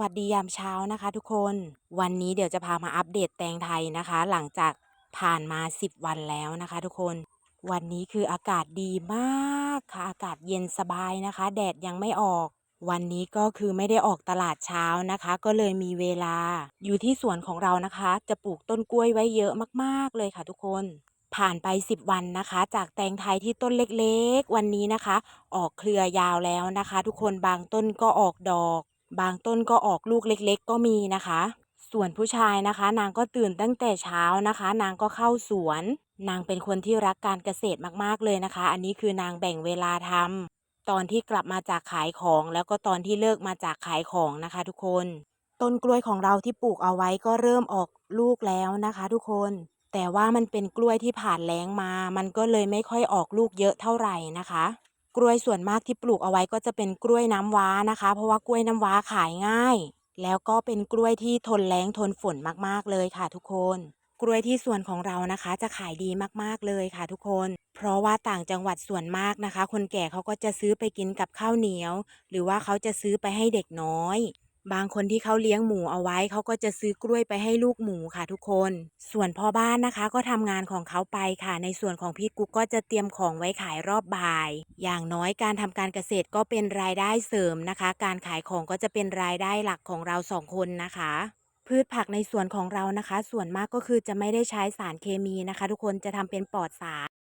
วัสดียามเช้านะคะทุกคน วันนี้เดี๋ยวจะพามาอัปเดตแตงไทยนะคะ หลังจากผ่านมา 10 วันแล้วนะคะทุกคน วันนี้คืออากาศดีมากค่ะ อากาศเย็นสบายนะคะ แดดยังไม่ออก วันนี้ก็คือไม่ได้ออกตลาดเช้านะคะ ก็เลยมีเวลา อยู่ที่สวนของเรานะคะ จะปลูกต้นกล้วยไว้เยอะมากๆเลยค่ะทุกคน ผ่านไป 10 วันนะคะ จากแตงไทยที่ต้นเล็กๆ วันนี้นะคะ ออกเครือยาวแล้วนะคะ ทุกคนบางต้นก็ออกดอก บางต้นก็ออกลูกเล็กๆ ก็มีนะคะ ส่วนผู้ชายนะคะ นางก็ตื่นตั้งแต่เช้านะคะ นางก็เข้าสวน นางเป็นคนที่รักการเกษตรมากๆเลยนะคะ อันนี้คือนางแบ่งเวลาทำตอนที่กลับมาจากขายของแล้วก็ตอนที่เลิกมาจากขายของนะคะ ทุกคน ต้นกล้วยของเราที่ปลูกเอาไว้ก็เริ่มออกลูกแล้วนะคะ ทุกคน แต่ว่ามันเป็นกล้วยที่ผ่านแล้งมา มันก็เลยไม่ค่อยออกลูกเยอะเท่าไหร่นะคะ กล้วยส่วนมากที่ปลูกเอาไว้ก็จะเป็นกล้วยน้ำว้านะคะ เพราะว่ากล้วยน้ำว้าขายง่าย แล้วก็เป็นกล้วยที่ทนแรงทนฝนมากๆเลยค่ะทุกคน กล้วยที่สวนของเรานะคะ จะขายดีมากๆเลยค่ะทุกคน เพราะว่าต่างจังหวัดส่วนมากนะคะ คนแก่เขาก็จะซื้อไปกินกับข้าวเหนียว หรือว่าเขาจะซื้อไปให้เด็กน้อย บางคนที่เขาเลี้ยงหมูเอาไว้เขาก็จะซื้อกล้วยไปให้ลูกหมูค่ะทุกคน ส่วนพ่อบ้านนะคะก็ทำงานของเขาไปค่ะ ในส่วนของพี่กุ๊กก็จะเตรียมของไว้ขายรอบบ่าย อย่างน้อยการทำการเกษตรก็เป็นรายได้เสริมนะคะ การขายของก็จะเป็นรายได้หลักของเราสองคนนะคะพืชผักในส่วนของเรานะคะ ส่วนมากก็คือจะไม่ได้ใช้สารเคมีนะคะ ทุกคนจะทำเป็นปลอดสาร